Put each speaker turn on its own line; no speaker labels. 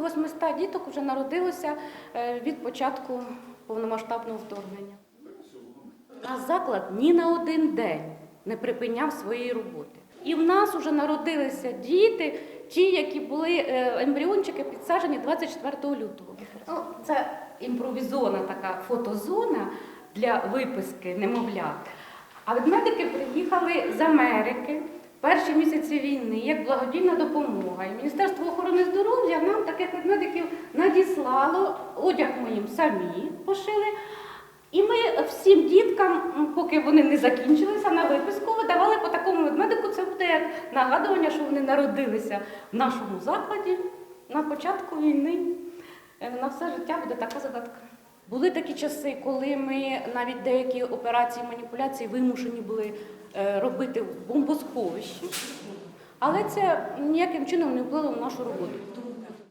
близько 800 діток вже народилося е, від початку повномасштабного вторгнення. Наш заклад ні на один день не припиняв своєї роботи. І в нас вже народилися діти, ті, які були е, ембріончики підсаджені 24 лютого. Ну, це імпровізована така фотозона для виписки немовлят. А ведмедики приїхали з Америки перші місяці війни як благодійна допомога. І Міністерство охорони здоров'я таких ведмедиків надіслало, одяг ми їм самі пошили. І ми всім діткам, поки вони не закінчилися на виписку, видавали по такому ведмедику. Це буде як нагадування, що вони народилися в нашому закладі на початку війни. Е, На все життя буде така загадка. Були такі часи, коли ми навіть деякі операції маніпуляції вимушені були е, робити в бомбосховищі. Але це ніяким чином не вплинуло на нашу роботу.